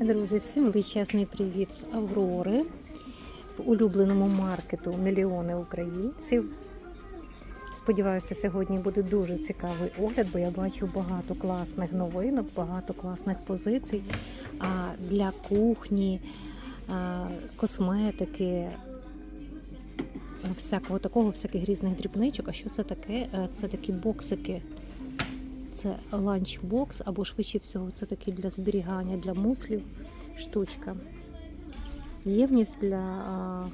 Друзі, всім величезний привіт з Аврори в улюбленому маркету мільйони українців. Сподіваюся, сьогодні буде дуже цікавий огляд, бо я бачу багато класних новинок, багато класних позицій а, для кухні, косметики, всякого такого, всяких різних дрібничок. А що це таке? Е, Це такі боксики. Це ланчбокс, або швидше всього, це такий для зберігання для муслів штучка. Ємність для а,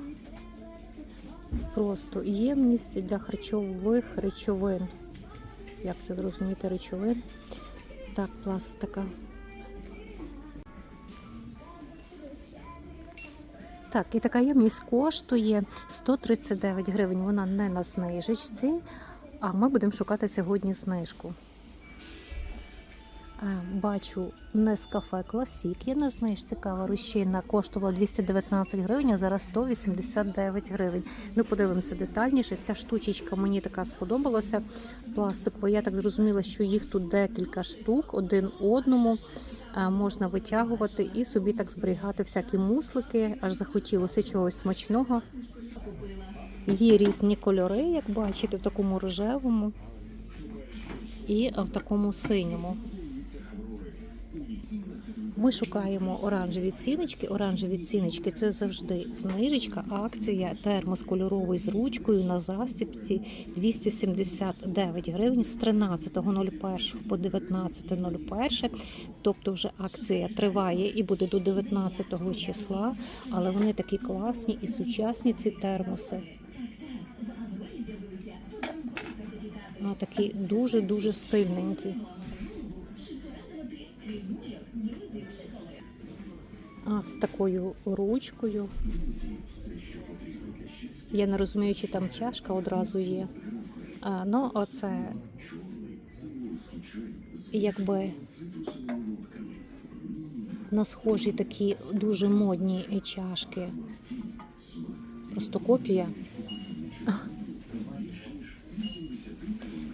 просто ємність для харчових речовин. Як це зрозуміти речовин? Так, пластика. Так, і така ємність коштує 139 гривень. Вона не на знижечці, а ми будемо шукати сьогодні знижку. Е, Бачу Нескафе Класік. Є на знижці кава розчинна. Коштувала 219 гривень, а зараз 189 гривень. Ну, подивимося детальніше. Ця штучечка мені така сподобалася. Пластикова. Я так зрозуміла, що їх тут декілька штук, один одному. Е, Можна витягувати і собі так зберігати всякі муслики. Аж захотілося чогось смачного. Є різні кольори, як бачите, в такому рожевому і в такому синьому. Ми шукаємо оранжеві ціночки. Оранжеві ціночки це завжди знижечка, акція, термос кольоровий з ручкою на застіпці 279 гривень з 13.01 по 19.01. Тобто вже акція триває і буде до 19 числа, але вони такі класні і сучасні ці термоси. А, такі дуже-дуже стильненькі. З такою ручкою. Я не розумію, чи там чашка одразу є. Ну, оце якби на схожі такі дуже модні чашки. Просто копія.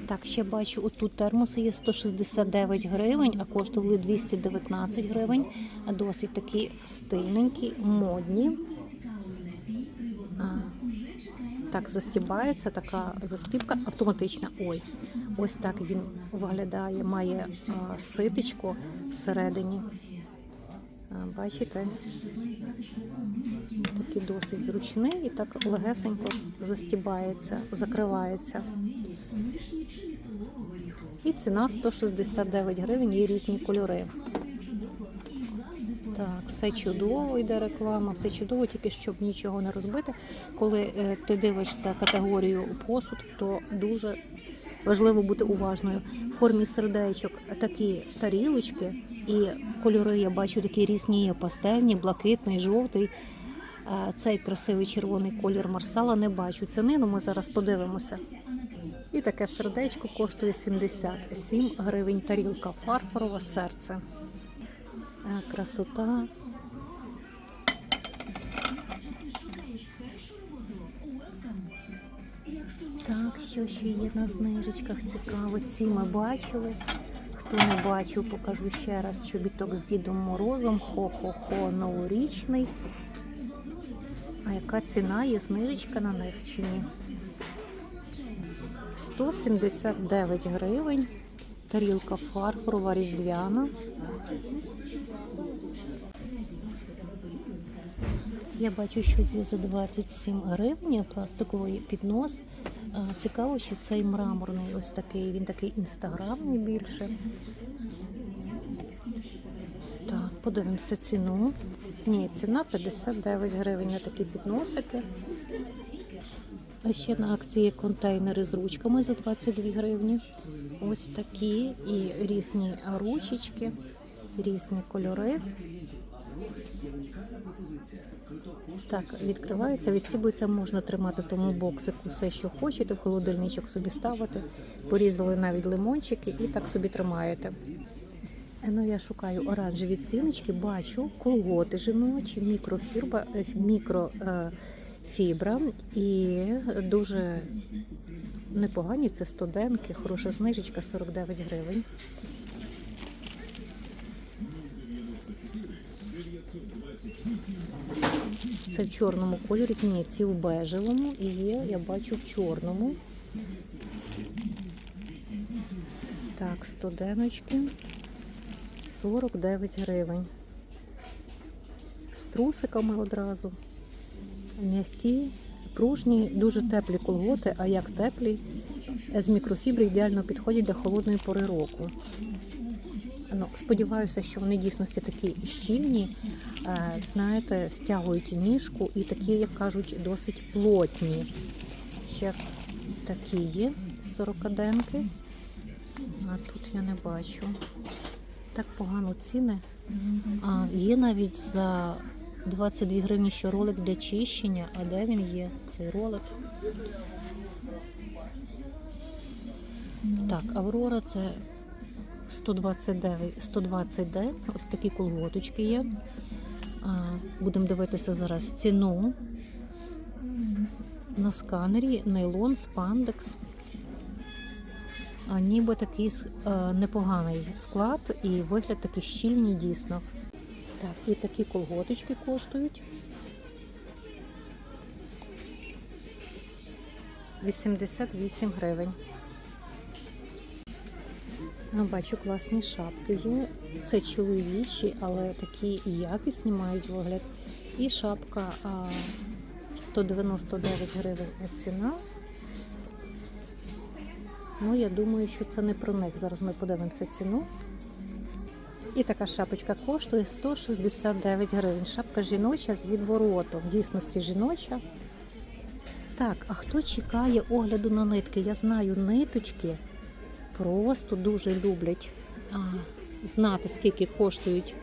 Так, ще бачу, отут термоси є 169 гривень, а коштували 219 гривень. Досить такі стильненькі, модні. Так, застібається, така застібка автоматична. Ой, ось так він виглядає, має а, ситечко всередині. А, бачите? Такий досить зручний і так легесенько застібається, закривається. Ціна 169 гривень, є різні кольори. Так, все чудово, йде реклама, все чудово, тільки щоб нічого не розбити. Коли е, ти дивишся категорію посуд, то дуже важливо бути уважною. В формі сердечок такі тарілочки, і кольори я бачу такі різні пастельні, блакитний, жовтий. Е, Цей красивий червоний колір марсала не бачу. Ціни, ну ми зараз подивимося. І таке сердечко коштує 77 гривень. Тарілка фарфорова серце. Е, Красота. Так, що ще є на знижечках цікаво. Ці ми бачили. Хто не бачив, покажу ще раз чобіток з Дідом Морозом. Хо-хо-хо, новорічний. А яка ціна є знижечка на них чи ні? 179 гривень. Тарілка фарфорова різдвяна. Я бачу, що є за 27 гривень пластиковий піднос. Цікаво, що цей мраморний ось такий, він такий інстаграмний більше. Так, подивимося ціну. Ні, ціна 59 гривень на такі підносики. А ще на акції контейнери з ручками за 22 гривні. Ось такі і різні ручечки, різні кольори. Так, відкривається, відстібується, можна тримати в тому боксику все, що хочете, в холодильничок собі ставити. Порізали навіть лимончики і так собі тримаєте. Е, Ну, я шукаю оранжеві ціночки, бачу колготи жіночі, мікрофірба, е, мікро. е, фібра і дуже непогані. Це студентки, хороша знижечка 49 гривень. Це в чорному кольорі. Ні, ці в бежевому і є, я бачу в чорному. Так, студеночки. 49 гривень. З трусиками одразу. М'які, пружні, дуже теплі колготи, а як теплі, з мікрофібри ідеально підходять для холодної пори року. Ну, сподіваюся, що вони дійсності такі щільні, е, знаєте, стягують ніжку і такі, як кажуть, досить плотні. Ще такі є 40-денки, а тут я не бачу. Так погано ціни. А є навіть за 22 гривні ще ролик для чищення. А де він є? Цей ролик? Так, Аврора це 129, 120 ден. Ось такі колготочки є. Будемо дивитися зараз ціну. На сканері нейлон, спандекс. Ніби такий е, непоганий склад і вигляд такий щільний дійсно. Так, і такі колготочки коштують. 88 гривень. Ну, бачу, класні шапки є. Це чоловічі, але такі і якісні мають вигляд. І шапка 199 гривень ціна. Ну, я думаю, що це не про них. Зараз ми подивимося ціну. І така шапочка коштує 169 гривень. Шапка жіноча з відворотом. В дійсності жіноча. Так, а хто чекає огляду на нитки? Я знаю, ниточки просто дуже люблять знати, скільки коштують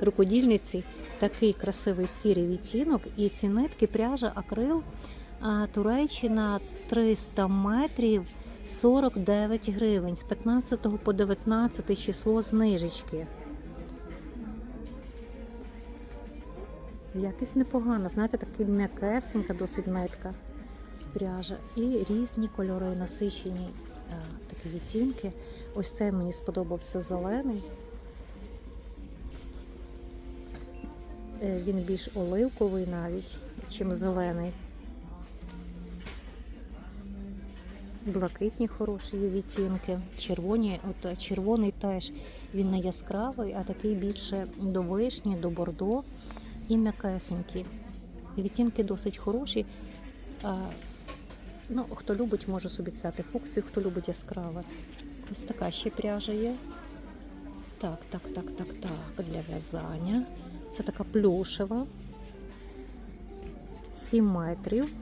рукодільниці. Такий красивий сірий відтінок. І ці нитки пряжа акрил Туреччина 300 метрів 49 гривень з 15 по 19 число знижечки. Якість непогана, знаєте, такий м'якесенька, досить нитка пряжа. І різні кольори насичені а, такі відтінки. Ось цей мені сподобався зелений. Е, Він більш оливковий навіть, чим зелений. Блакитні хороші відтінки, червоні, от е, червоний теж він не яскравий, а такий більше до вишні, до бордо і м'якесенькі. Відтінки досить хороші. Ну, хто любить, може собі взяти фуксію, хто любить яскраве. Ось така ще пряжа є. Так, так, так, так, так, для в'язання. Це така плюшева. 7 метрів.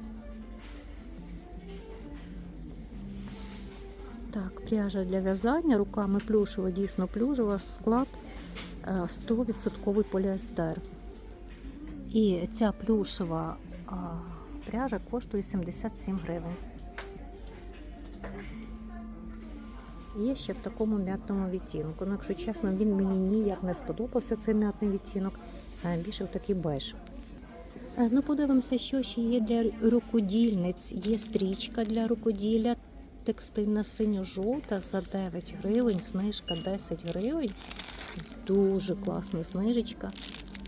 Так, пряжа для в'язання руками плюшева, дійсно плюшева, склад е, 100% поліестер. І ця плюшева пряжа коштує 77 гривень. Є ще в такому м'ятному відтінку. Ну, якщо чесно, він мені ніяк не сподобався, цей м'ятний відтінок, а більше в такий беж. Е, Ну, подивимося, що ще є для рукодільниць. Є стрічка для рукоділля, текстильна синьо-жовта за 9 гривень, знижка 10 гривень. Дуже класна знижечка.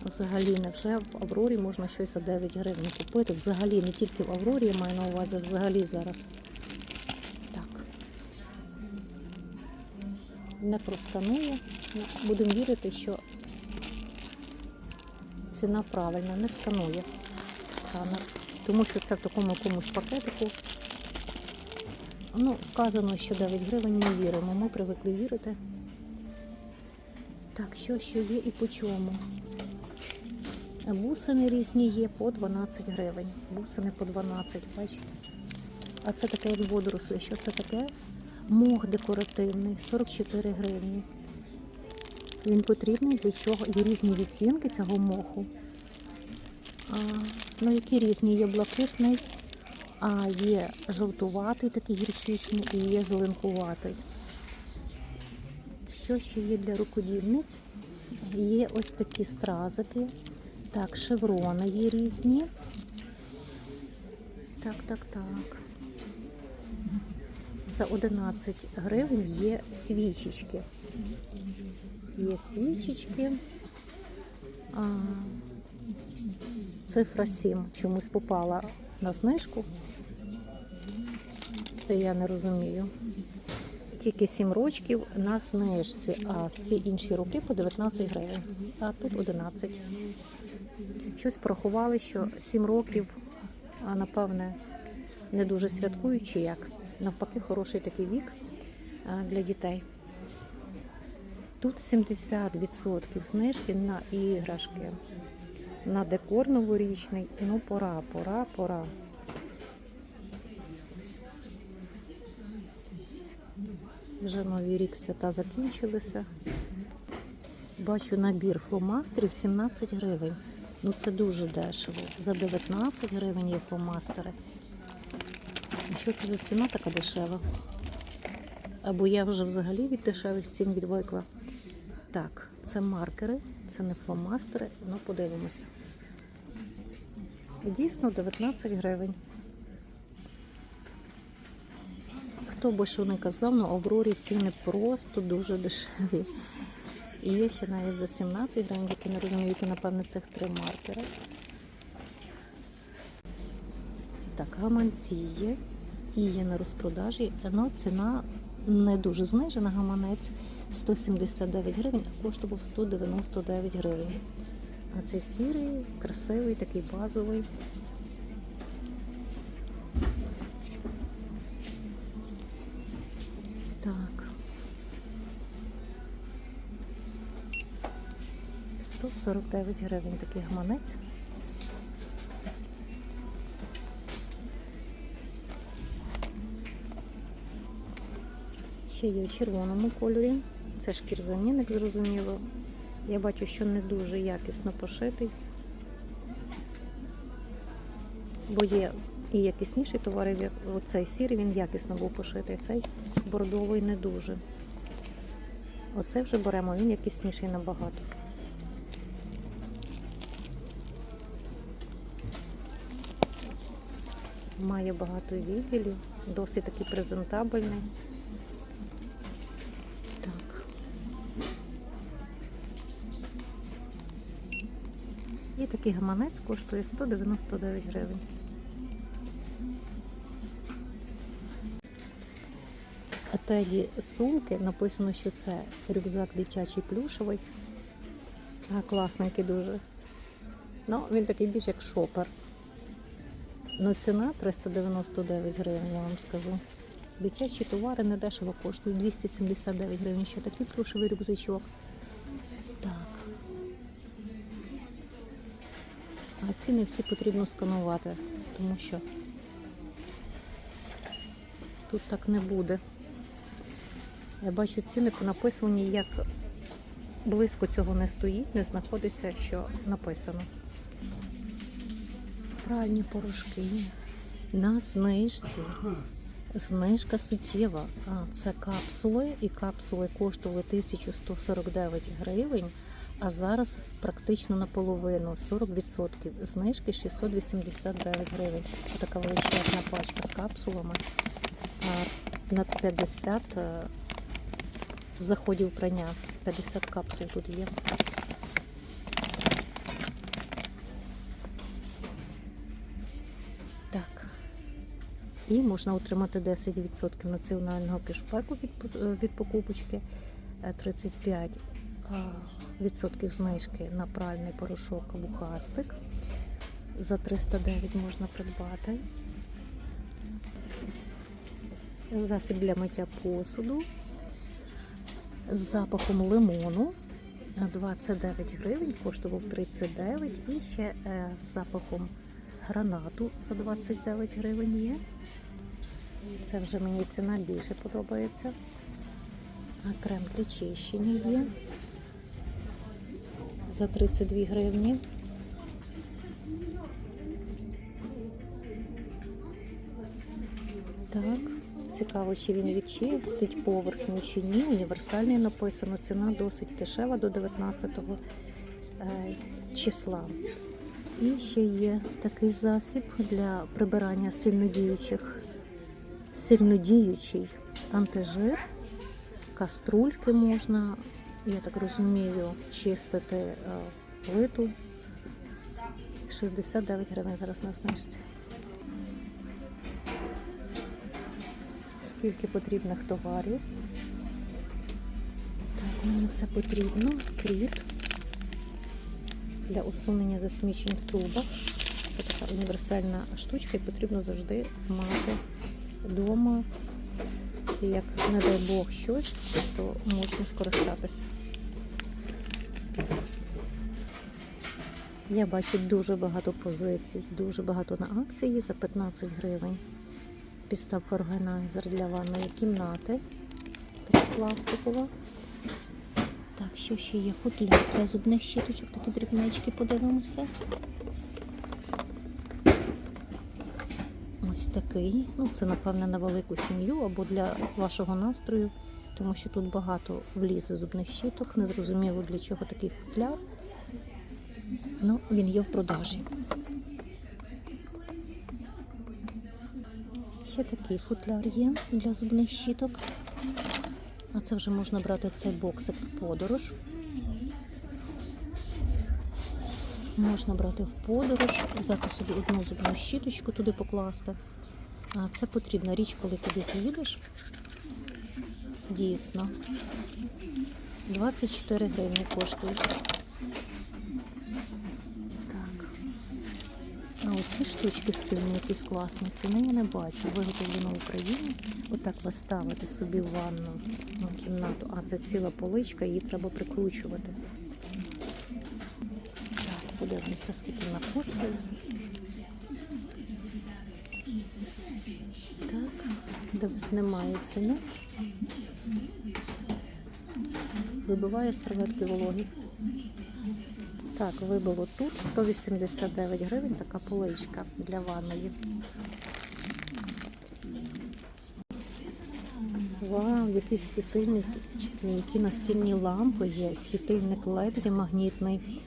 Взагалі, невже в Аврорі можна щось за 9 гривень купити? Взагалі, не тільки в Аврорі, я маю на увазі, взагалі зараз. Так. Не просканую. Ну, Будемо вірити, що ціна правильна, не сканує сканер. Тому що це в такому якомусь пакетику. Ну, вказано, що 9 гривень ми віримо. Ми привикли вірити. Так, що ще є і по чому? Бусини різні є по 12 гривень. Бусини по 12, бачите. А це таке як водорослі. Що це таке? Мох декоративний, 44 гривні. Він потрібний для чого? Є різні відтінки цього моху. А, ну, які різні? Є блакитний, а є жовтуватий, такий гірчичний, і є зеленкуватий. Що ще є для рукодільниць? Є ось такі стразики. Так, шеврони є різні. Так, так, так. За 11 гривень є свічечки. Є свічечки. А, цифра 7 чомусь попала на знижку. Та я не розумію. Тільки 7 рочків на знижці, а всі інші роки по 19 гривень. А тут 11. Щось порахували, що 7 років, а напевне, не дуже святкують чи як. Навпаки, хороший такий вік для дітей. Тут 70% знижки на іграшки, на декор новорічний. Ну, пора, пора, пора. Вже новий рік свята закінчилися. Бачу набір фломастерів 17 гривень. Ну це дуже дешево. За 19 гривень є фломастери. Що це за ціна така дешева? Або я вже взагалі від дешевих цін відвикла. Так, це маркери, це не фломастери, ну подивимося. Дійсно 19 гривень. Хто би що не казав, на Аврорі ціни просто дуже дешеві. І є ще навіть за 17 гривень, які не розумію, які, напевно, цих три маркери. Так, гаманці є. І є на розпродажі. Ну, ціна не дуже знижена. Гаманець 179 гривень, а коштував 199 гривень. А цей сірий, красивий, такий базовий. Так. 149 гривень такий гаманець. Ще є в червоному кольорі. Це шкірзамінник, зрозуміло. Я бачу, що не дуже якісно пошитий. Бо є і якісніші товари. Оцей сірий він якісно був пошитий, цей бордовий не дуже. Оцей вже беремо, він якісніший набагато. Має багато відділів, досить такий презентабельний. Так. І такий гаманець коштує 199 гривень. Теді сумки написано, що це рюкзак дитячий плюшевий. А класненький дуже. Ну, він такий більш як шопер. Ну, ціна 399 гривень, я вам скажу. Дитячі товари недешево коштують 279 гривень. Ще такий плюшевий рюкзачок. Так. А ціни всі потрібно сканувати, тому що тут так не буде. Я бачу ціни написані, як близько цього не стоїть, не знаходиться, що написано. Пральні порошки на знижці. Знижка суттєва. Це капсули, і капсули коштували 1149 гривень, а зараз практично наполовину 40% знижки 689 гривень. Така величезна пачка з капсулами. На 50 е, заходів прання. 50 капсул тут є. І можна отримати 10% національного кешбеку від, від покупочки, е, 35 а, відсотків знижки на пральний порошок Бухастик. За 309 можна придбати. Засіб для миття посуду з запахом лимону. е, 29 гривень, коштував 39 і ще е, з запахом гранату за 29 гривень є. Це вже мені ціна більше подобається. А крем для чищення є за 32 гривні. Так, цікаво, чи він відчистить поверхню чи ні. Універсальний написано. Ціна досить дешева до 19 е, числа. І ще є такий засіб для прибирання сильнодіючих, сильнодіючий антижир, каструльки можна, я так розумію, чистити е, плиту. 69 гривень зараз на знижці. Скільки потрібних товарів. Так, мені це потрібно. Кріт для усунення засмічень в трубах. Це така універсальна штучка і потрібно завжди мати вдома. І як, не дай Бог, щось, то можна скористатися. Я бачу дуже багато позицій, дуже багато на акції за 15 гривень. Підставка органайзер для ванної кімнати. Така пластикова. Що ще є? Футляр для зубних щіточок, такі дрібнички, подивимося. Ось такий. Ну, це, напевне, на велику сім'ю або для вашого настрою, тому що тут багато влізе зубних щіток. Незрозуміло для чого такий футляр. Ну, він є в продажі. Ще такий футляр є для зубних щіток. А це вже можна брати цей боксик в подорож. Можна брати в подорож, взяти собі одну зубну щіточку туди покласти. А це потрібна річ, коли туди з'їдеш. Дійсно. 24 гривні коштують. А оці штучки стильні, якісь класні. Ціни я не бачу. Виготовлено в Україні. Отак ви ставите собі в ванну ну, кімнату. А це ціла поличка, її треба прикручувати. Так, подивимося, скільки вона коштує. Так, немає ціни. Вибиває серветки вологі. Так, вибило тут 189 гривень така поличка для ванної. Вау, який світильник, які настільні лампи є. Світильник LED магнітний.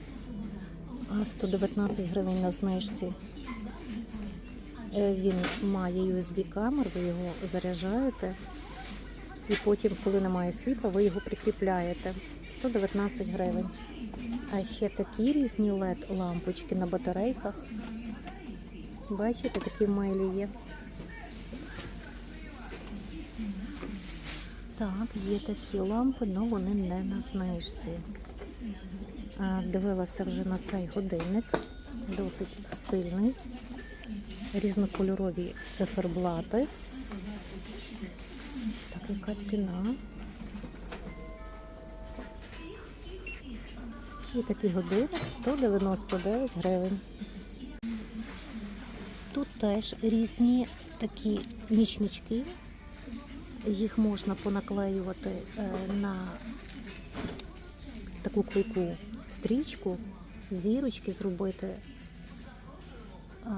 А 119 гривень на знижці. Е, Він має USB-камер, ви його заряджаєте. І потім, коли немає світла, ви його прикріпляєте. 119 гривень. А ще такі різні LED лампочки на батарейках. Бачите, такі милі є. Так, є такі лампи, але вони не на знижці. Дивилася вже на цей годинник, досить стильний. Різнокольорові циферблати. Так, яка ціна? І такий годинник 199 гривень. Тут теж різні такі нічнички. Їх можна понаклеювати е, на таку клейку стрічку, зірочки зробити,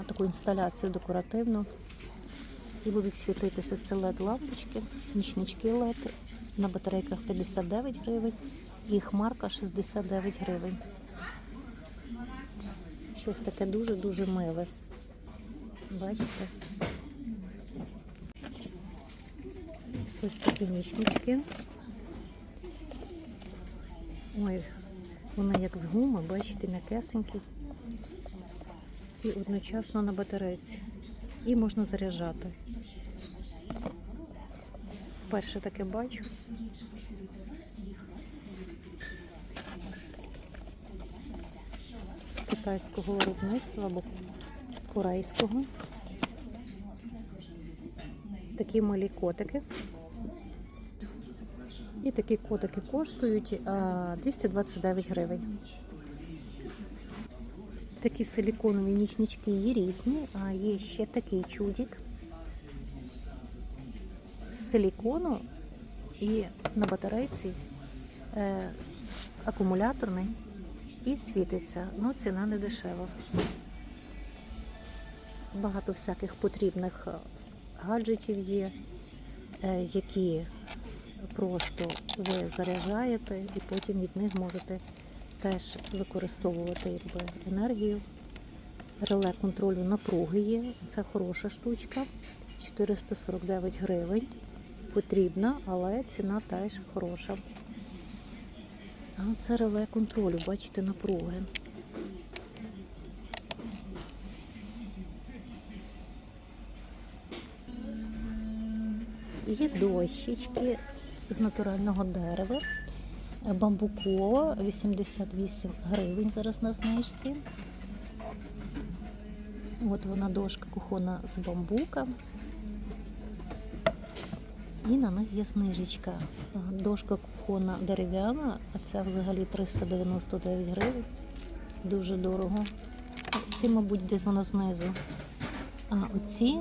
таку інсталяцію декоративну. І будуть світитися це led лампочки, нічнички LED на батарейках 59 гривень і хмарка 69 гривень. Щось таке дуже-дуже миле. Бачите? Ось такі нічнички. Ой, вони як з гуми, бачите, м'якесенькі. І одночасно на батарейці. І можна заряджати. Вперше таке бачу. Китайського виробництва або корейського. Такі малі котики. І такі котики коштують 229 гривень. Такі силіконові нічнички є різні, а є ще такий чудик з силікону і на батарейці е, акумуляторний і світиться. Ну, ціна не дешева. Багато всяких потрібних е, гаджетів є, е, які просто ви заряджаєте і потім від них можете теж використовувати якби, енергію. Реле контролю напруги є. Це хороша штучка. 449 гривень. Потрібна, але ціна теж хороша. А це реле контролю, бачите, напруги. Є дощечки з натурального дерева, Бамбуко 88 гривень зараз на знижці. От вона дошка кухона з бамбука. І на них є снижечка. Дошка кухонна дерев'яна, а ця взагалі 399 гривень. Дуже дорого. Ці, мабуть, десь вона знизу. А оці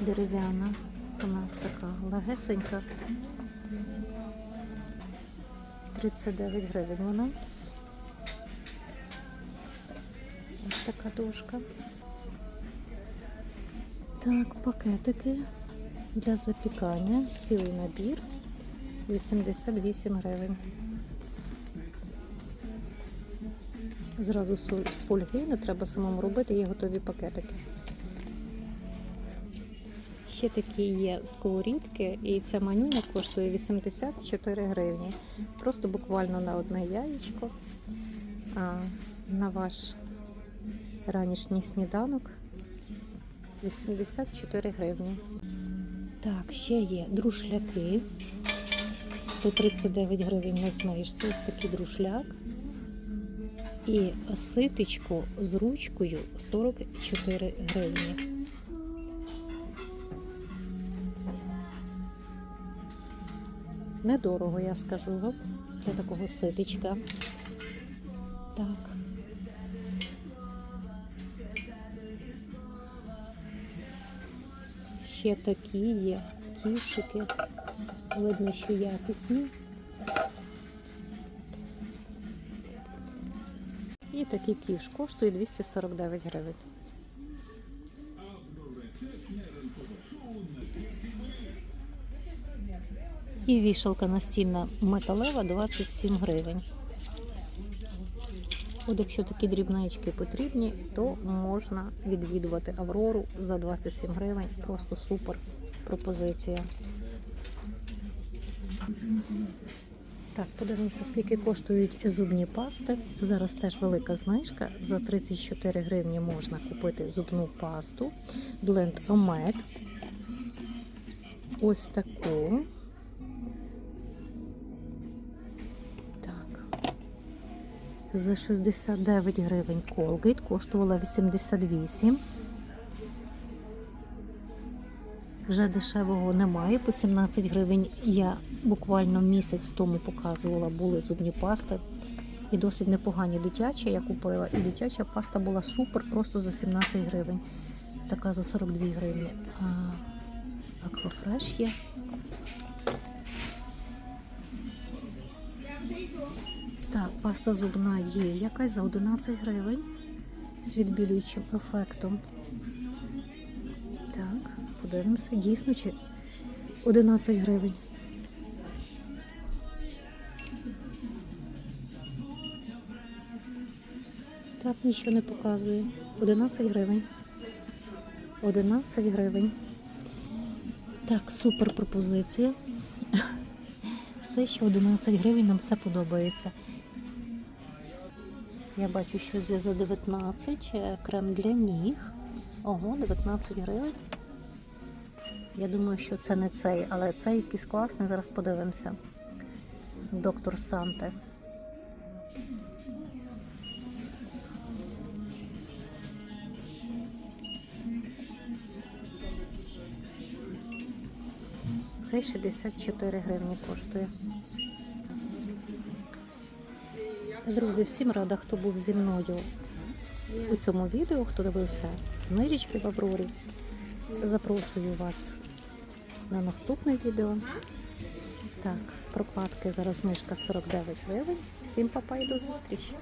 дерев'яна, вона така легесенька. 39 гривень вона. Ось така дошка. Так, пакетики для запікання. Цілий набір 88 гривень. Зразу з фольги не треба самому робити, є готові пакетики. Ще такі є сковорідки, і ця манюня коштує 84 гривні. Просто буквально на одне яєчко, а, на ваш ранішній сніданок 84 гривні. Так, ще є друшляки. 139 гривень на знижці. Ось такий друшляк. І ситечко з ручкою 44 гривні. Недорого, я скажу вам, для такого ситечка. Так. Ще такі є ківшики. Видно, що якісні. І такий ківш коштує 249 гривень. І вішалка настільна металева 27 гривень. От якщо такі дрібнички потрібні, то можна відвідувати Аврору за 27 гривень. Просто супер пропозиція. Так, подивимося, скільки коштують зубні пасти. Зараз теж велика знижка. За 34 гривні можна купити зубну пасту. Бленд Омет. Ось таку. Так. За 69 гривень Colgate коштувала 88. Вже дешевого немає. По 17 гривень я буквально місяць тому показувала, були зубні пасти. І досить непогані дитячі я купила. І дитяча паста була супер, просто за 17 гривень. Така за 42 гривні. А, Аквафреш є. Так, паста зубна є. Якась за 11 гривень з відбілюючим ефектом. Подивимося, дійсно чи 11 гривень. Так, нічого не показує. 11 гривень. 11 гривень. Так, супер пропозиція. Все, що 11 гривень, нам все подобається. Я бачу, що за 19 е, крем для ніг. Ого, 19 гривень. Я думаю, що це не цей, але цей якийсь класний. Зараз подивимося. Доктор Санте. Цей 64 гривні коштує. Друзі, всім рада, хто був зі мною у цьому відео, хто дивився знижечки в Аврорі. Запрошую вас на наступне відео. Так, прокладки зараз знижка 49 гривень. Всім папа і до зустрічі!